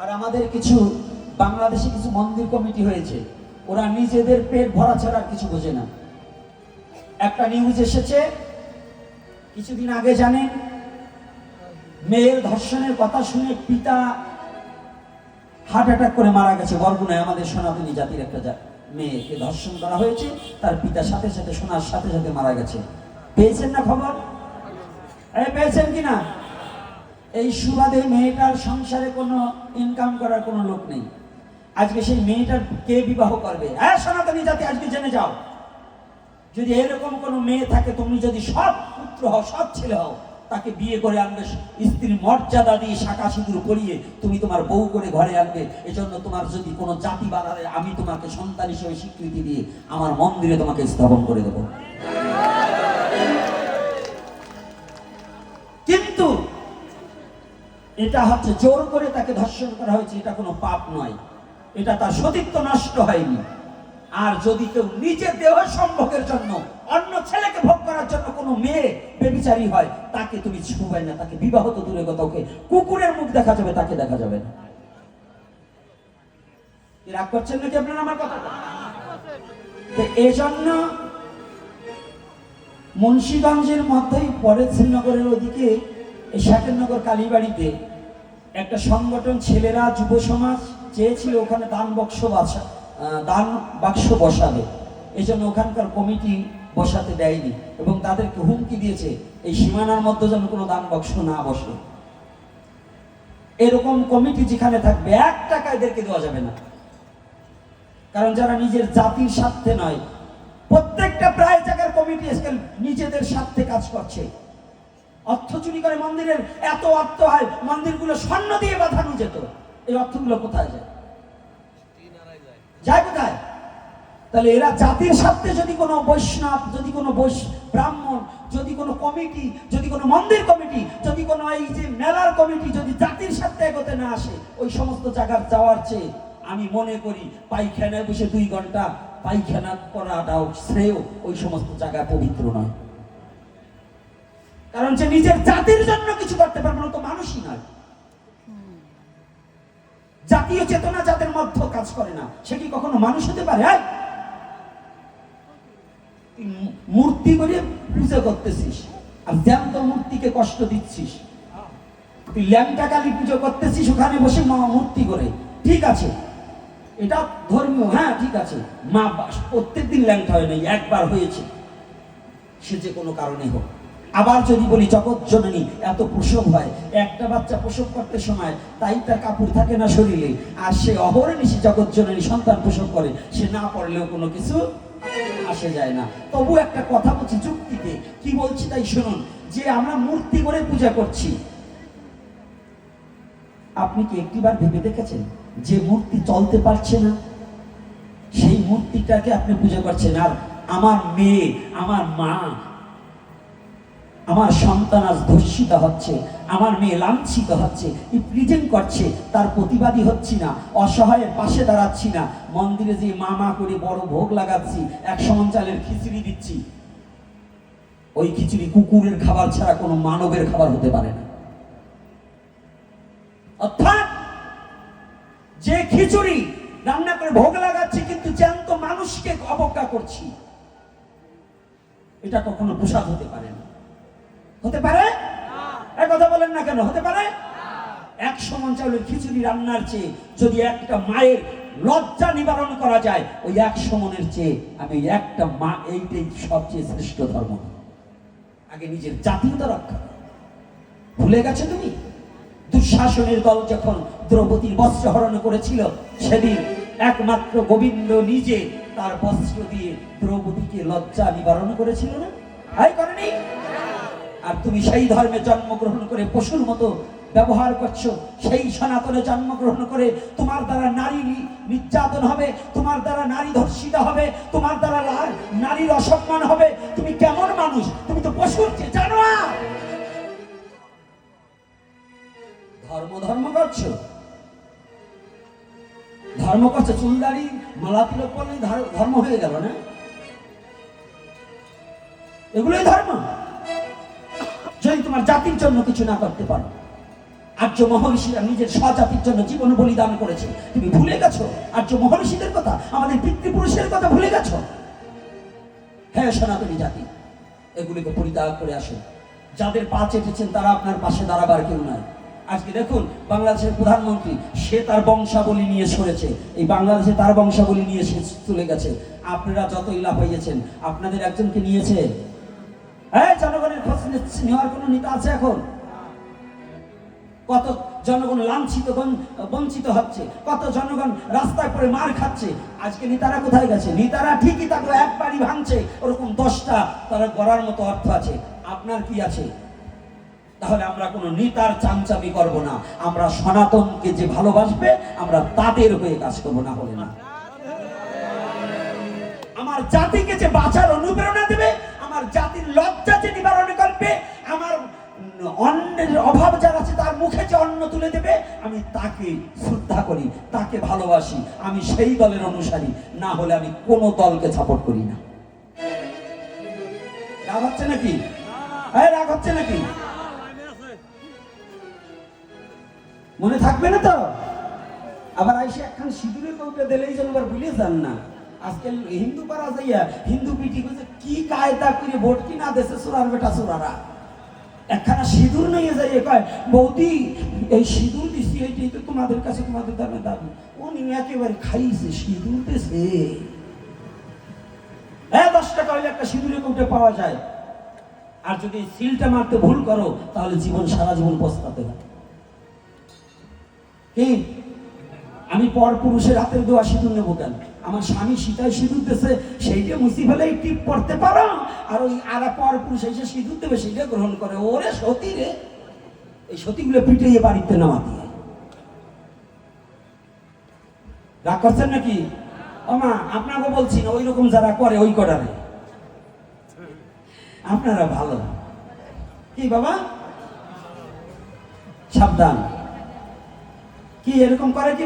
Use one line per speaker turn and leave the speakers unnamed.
আর আমাদের কিছু বাংলাদেশে কিছু মন্দির কমিটি হয়েছে, ওরা নিজেদের পেট ভরা ছাড়া কিছু বোঝে না। একটা নিউজ এসেছে, কিছুদিন আগে জানেন মেয়ের ধর্ষণের কথা শুনে পিতা হার্ট অ্যাটাক করে মারা গেছে। বরগুনায় আমাদের সনাতনী জাতির একটা মেয়েকে ধর্ষণ করা হয়েছে, তার পিতা সাথে সাথে শোনার সাথে সাথে মারা গেছে। পেয়েছেন না খবর? পেয়েছেন কি না এই সুবাদে মেয়েটার সংসারে কোনো ইনকাম করার কোনো লোক নেই। আজকে সেই মেয়েটার কে বিবাহ করবে? হ্যাঁ সনাতনী জাতি, আজকে জেনে যাও। যদি এরকম কোনো মেয়ে থাকে, তুমি যদি সৎ পুত্র হও, সৎ ছেলে হও, তাকে বিয়ে করে আনবে, স্ত্রীর মর্যাদা দিয়ে শাখা সিঁদুর পরিয়ে তুমি তোমার বউ করে ঘরে আনবে। এজন্য তোমার যদি কোনো জাতি বাড়ালে আমি তোমাকে সন্তান হিসেবে স্বীকৃতি দিয়ে আমার মন্দিরে তোমাকে স্থাপন করে দেবো। এটা হচ্ছে জোর করে তাকে ধর্ষণ করা হয়েছে, এটা কোনো পাপ নয়। এটা তার সতীত্ব নষ্ট হয়নি। আর যদি কেউ নিজের দেহ সম্ভোগের জন্য, অন্য ছেলেকে ভোগ করার জন্য কোনো মেয়ে বেবিচারী হয়, তাকে তুমি ছুবে না, তাকে বিবাহ তো দূরে কথা ওকে কুকুরের মুখ দেখা যাবে, তাকে দেখা যাবে না। রাগ করছেন নাকি আপনারা আমার কথা? তো এজন্য মুন্সিগঞ্জের মধ্যেই পরে শ্রীনগরের ওদিকে এই শাকেরনগর কালীবাড়িতে একটা সংগঠন ছেলেরা যুব সমাজ চেয়েছিল ওখানে দান বক্স বাসা দান বাক্স বসাবে। এই জন্য ওখানকার কমিটি বসাতে দেয়নি এবং তাদেরকে হুমকি দিয়েছে এই সীমানার মধ্যে যেন কোনো দান বক্স না বসে। এরকম কমিটি যেখানে থাকবে, এক টাকা এদেরকে দেওয়া যাবে না। কারণ যারা নিজের জাতির স্বার্থে নয়, প্রত্যেকটা প্রায় জায়গার কমিটি আজকাল নিজেদের স্বার্থে কাজ করছে। অর্থ চুরি করে মন্দিরের এত অর্থ হয়, মন্দিরগুলো স্বর্ণ দিয়ে বাঁধানো যেত। এই অর্থগুলো কোথায় যায়? যায় কোথায়? তাহলে এরা জাতির স্বার্থে যদি কোনো বৈষ্ণব, যদি কোনো বৈশ, ব্রাহ্মণ, যদি কোনো কমিটি, যদি কোনো মন্দির কমিটি, যদি কোনো এই যে মেলার কমিটি যদি জাতির স্বার্থে এগোতে না আসে, ওই সমস্ত জায়গার যাওয়ার চেয়ে আমি মনে করি পায়খানায় বসে দুই ঘণ্টা পায়খানা করাটাও শ্রেয়, ওই সমস্ত জায়গায় পবিত্র নয়। কারণ যে নিজের জাতির জন্য কিছু করতে পারবে না তো মানুষই নয়। জাতীয় চেতনা যাদের মধ্যে কাজ করে না, সে কি কখনো মানুষ হতে পারে? মূর্তি করে পূজা করতেছিস, আর জ্যান্ত মূর্তিকে কষ্ট দিচ্ছিস। তুই ল্যাংটা কালী পুজো করতেছিস, ওখানে বসে মা মূর্তি করে। ঠিক আছে। এটা ধর্মীয় হ্যাঁ ঠিক আছে। মা প্রত্যেক দিন ল্যাংটা হয় নাই একবার হয়েছে। সে যে কোনো কারণে হোক। আবার যদি বলি জগৎ জননী, এত প্রসব হয়। একটা বাচ্চা প্রসব করতে সময় তাই তার কাপড় থাকে না শরীরে। আর সে অহরনিশি জগৎ জননী সন্তান প্রসব করে, সে না পড়লেও কোনো কিছু আসে যায় না। তবু একটা কথা বলছি যুক্তিতে। কি বলছি তাই শুনুন। যে আমরা মূর্তি করে পূজা করছি, আপনি কি একটিবার ভেবে দেখেছেন যে মূর্তি চলতে পারছে না? সেই মূর্তিটাকে আপনি পূজা করছেন। আর আমার মেয়ে, আমার মা আমার সন্তান আজ ধর্ষিত হচ্ছে, আমার মেয়ে লাঞ্ছিত হচ্ছে ই প্রিজেন্ট করছে, তার প্রতিবাদী হচ্ছি না, অসহায়ের পাশে দাঁড়াচ্ছি না, মন্দিরে যে মা মা করে বড় ভোগ লাগাচ্ছি এক সমান চালের খিচুড়ি দিচ্ছি। ওই খিচুড়ি কুকুরের খাবার ছাড়া কোনো মানবের খাবার হতে পারে না। অর্থাৎ যে খিচুড়ি রান্না করে ভোগ লাগাচ্ছি, কিন্তু জ্যান্ত মানুষকে অবজ্ঞা করছি, এটা কখনো প্রসাদ হতে পারে না। হতে পারে? এক কথা বলেন না কেন হতে পারে? এক সমান চাউলের খিচুড়ি রান্নার চেয়ে যদি একটা মায়ের লজ্জা নিবারণ করা যায় ওই এক সমানের চেয়ে আমি একটা মা এইটাই সবচেয়ে শ্রেষ্ঠ ধর্ম। আগে নিজের জাতীয়তা রক্ষা ভুলে গেছো তুমি? দুঃশাসনের দল যখন দ্রৌপদীর বস্ত্র হরণ করেছিল সেদিন একমাত্র গোবিন্দ নিজে তার বস্ত্র দিয়ে দ্রৌপদীকে লজ্জা নিবারণ করেছিল না? তাই করেনি? আর তুমি সেই ধর্মে জন্মগ্রহণ করে পশুর মতো ব্যবহার করছ, সেই সনাতনে জন্মগ্রহণ করে তোমার দ্বারা নারী নির্যাতন হবে, তোমার দ্বারা নারী ধর্ষিত হবে, তোমার দ্বারা নারীর অসম্মান হবে। তুমি কেমন মানুষ? তুমি তো পশুর জানো ধর্ম ধর্ম করছ? ধর্ম করছ? চুলদারি মালা তিলক করলে ধর- ধর্ম হয়ে গেল না? এগুলোই ধর্ম। জাতির জন্য কিছু না করতে পারো। আর্য মহর্ষিরা নিজের স্বজাতির জন্য জীবন বলিদান করেছে। তুমি ভুলে গেছো? আর্য মহর্ষিদের কথা? আমাদের পিতৃপুরুষের কথা ভুলে গেছো? হ্যাঁ সনাতনী জাতি, এগুলিকে পরিত্যাগ করে আসুন যাদের পা চেটেছেন তারা আপনার পাশে দাঁড়াবার কেউ নয় আজকে দেখুন, বাংলাদেশের প্রধানমন্ত্রী, সে তার বংশাবলী নিয়ে সরেছে। এই বাংলাদেশে তার বংশাবলী নিয়ে সে চলে গেছে। আপনারা যতই লাফাইয়েছেন, আপনাদের একজনকে নিয়েছে। হ্যাঁ নেওয়ার কোনো নেতা আছে এখন? কত জনগণ লাঞ্ছিত বঞ্চিত হচ্ছে, কত জনগণ রাস্তায় পড়ে মার খাচ্ছে। আজকে নেতারা কোথায় গেছে? নেতারা ঠিকই তাকে এক ভাঙছে, ওরকম দশটা তারা গড়ার মতো অর্থ আছে। আপনার কি আছে? তাহলে আমরা কোনো নেতার চামচামি করব না। আমরা সনাতনকে যে ভালোবাসবে, আমরা তাদের হয়ে কাজ করব, না হলে না। আমার জাতিকে যে বাঁচার অনুপ্রেরণা দেবে, আমার জাতির লজ্জা যে নিবারণ অন্যের অভাব যার আছে, তার মুখে যে অন্ন তুলে দেবে, আমি তাকে শ্রদ্ধা করি, তাকে ভালোবাসি, আমি সেই দলের অনুসারী, না হলে আমি কোনো দলকে সাপোর্ট করি না। রাগ হচ্ছে নাকি? এই রাগ হচ্ছে নাকি? মনে থাকবে না তো? আবার আইসে একখান সিঁদুরের কৌটা দিলেই যেন আবার ভুলে যান না। আজকাল হিন্দু পাড়া যাইয়া হিন্দু পিটি কি কায়দা করে ভোট কিনা দেশে সুরার বেটা সুরারা একখানা সিঁদুর নিয়ে যাইয়ে কয়, বৌদি, এই সিঁদুর দিছি এইটাই তো তোমাদের কাছে তোমাদের দামে দাবি উনি একেবারে খাইছে, সিঁদুর দেশে হ্যাঁ দশ টাকা হলে একটা সিঁদুরের কৌটা পাওয়া যায়। আর যদি সিলটা মারতে ভুল করো, তাহলে জীবন, সারা জীবন পস্তাতে হয় আমি পর পুরুষের হাতের দেওয়া সিঁদুর নেব কেন? আমার স্বামী সীতায় সিঁদুর দেশে সেইটা মুসি ফেলে টিপ পড়তে পারো। আর ওই আর পর পুরুষ এসে সিঁদুর দেবে, সেইটা গ্রহণ করে। ওরে সতী রে, এই সতীগুলো পিটিয়ে বাড়িতে নেওয়া দিয়ে। রাগ করছেন নাকি? ওমা আপনাকে বলছি না ওই রকম যারা করে, ওই করারে আপনারা ভালো। কি বাবা? সাবধান। কি এরকম করে কি?